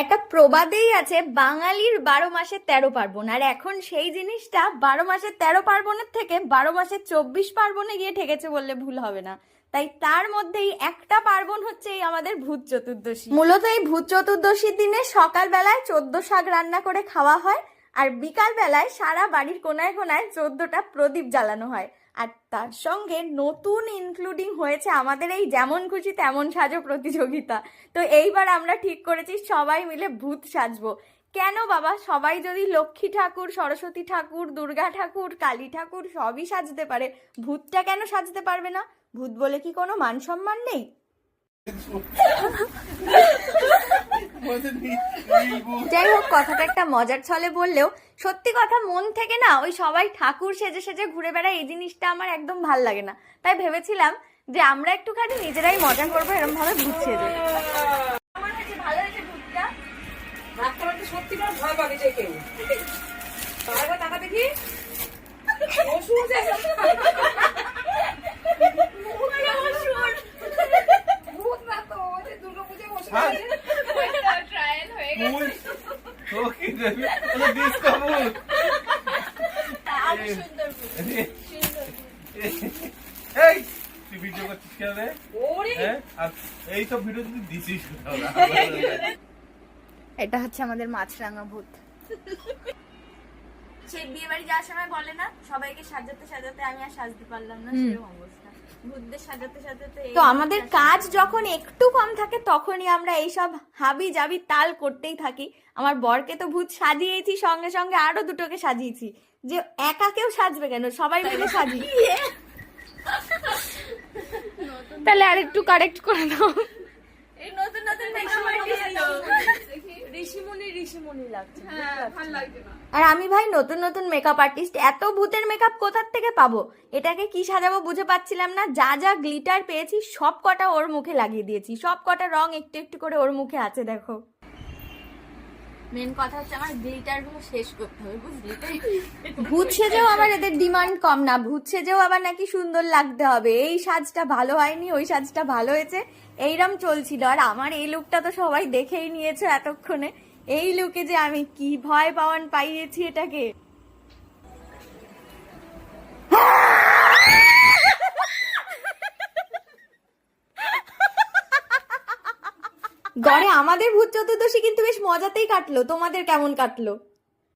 একটা প্রবাদেই আছে, বাঙালির বারো মাসে তেরো পার্বণ। আর এখন সেই জিনিসটা বারো মাসে তেরো পার্বণের থেকে বারো মাসে চব্বিশ পার্বণে গিয়ে ঠেকেছে বললে ভুল হবে না। তাই তার মধ্যেই একটা পার্বণ হচ্ছে এই আমাদের ভূত চতুর্দশী। মূলত এই ভূত চতুর্দশীর দিনে সকালবেলায় চোদ্দ শাক রান্না করে খাওয়া হয় আর বিকাল বেলায় সারা বাড়ির কোনায় কোনায় চোদ্দটা প্রদীপ জ্বালানো হয়। আর তার সঙ্গে নতুন ইনক্লুডিং হয়েছে আমাদের এই যেমন খুশি তেমন সাজো প্রতিযোগিতা। তো এইবার আমরা ঠিক করেছি, সবাই মিলে ভূত সাজবো। কেন বাবা? সবাই যদি লক্ষ্মী ঠাকুর, সরস্বতী ঠাকুর, দুর্গা ঠাকুর, কালী ঠাকুর সবই সাজতে পারে, ভূতটা কেন সাজতে পারবে না? ভূত বলে কি কোনো মান সম্মান নেই? যাই হোক কথাটা একটা মজার ছলে বললেও সত্যি কথা মন থেকে না ওই সবাই ঠাকুর সেজে সেজে ঘুরে বেড়ায় এই জিনিসটা আমার একদম ভালো লাগে না। তাই ভেবেছিলাম যে আমরা একটুখানি নিজেরাই মজা করব এরকম ভাবে ভূত সেজে আমার কাছে ভালো হয়েছে ভূতটা সত্যি ভয় পাবে যে কেউ। দেখি ওষুধ ভূত না তো ওই যে দুর্গাপূজায় ওষুধ হ্যাঁ। আছে। সুন্দর এই তুই ভিডিও করছিস কেন রে? হ্যাঁ? আর এই সব ভিডিও তুই দিছিস এটা হচ্ছে আমাদের মাছরাঙা ভূত। সেই বিয়ে বাড়ি যাওয়ার সময় বলে না সবাইকে সাজাতে সাজাতে আমি আর সাজতে পারলাম না সেরকম অবস্থা। তো আমাদের কাজ যখন একটু কম থাকে তখনই আমরা এইসব হাবি জাবি তাল করতেই থাকি। আমার বরকে তো ভূত সাজিয়েছি সঙ্গে সঙ্গে আরও দুটোকে সাজিয়েছি। যে একা কেউ সাজবে কেন? সবাই মিলে সাজি। তাহলে আরেকটু কারেক্ট করে দাও। এই নতুন নতুন লাগছে হ্যাঁ ভালো লাগছে না। আর আমি ভাই নতুন নতুন মেকআপ আর্টিস্ট এত ভূতের মেকআপ কোথার থেকে পাবো? এটাকে কি সাজাবো বুঝে পাচ্ছিলাম না। যা যা গ্লিটার পেয়েছি সব কটা ওর মুখে লাগিয়ে দিয়েছি। সব কটা রং একটু একটু করে ওর মুখে আছে দেখো। মেন কথা হচ্ছে আমার গ্লিটারগুলো শেষ করতে হবে বুঝলি? ভূত সেজেও আবার এদের ডিমান্ড কম না ভূত সেজেও আবার নাকি সুন্দর লাগতে হবে। এই সাজটা ভালো হয়নি ওই সাজটা ভালো হয়েছে এইরম চলছিল। আর আমার এই লুকটা তো সবাই দেখেই নিয়েছে এতক্ষণে। এই লুকে যে আমি কি ভয় পাওয়ান পাইয়েছি এটাকে। গড়ে আমাদের ভূত চতুর্দশী কিন্তু বেশ মজাতেই কাটলো। তোমাদের কেমন কাটলো?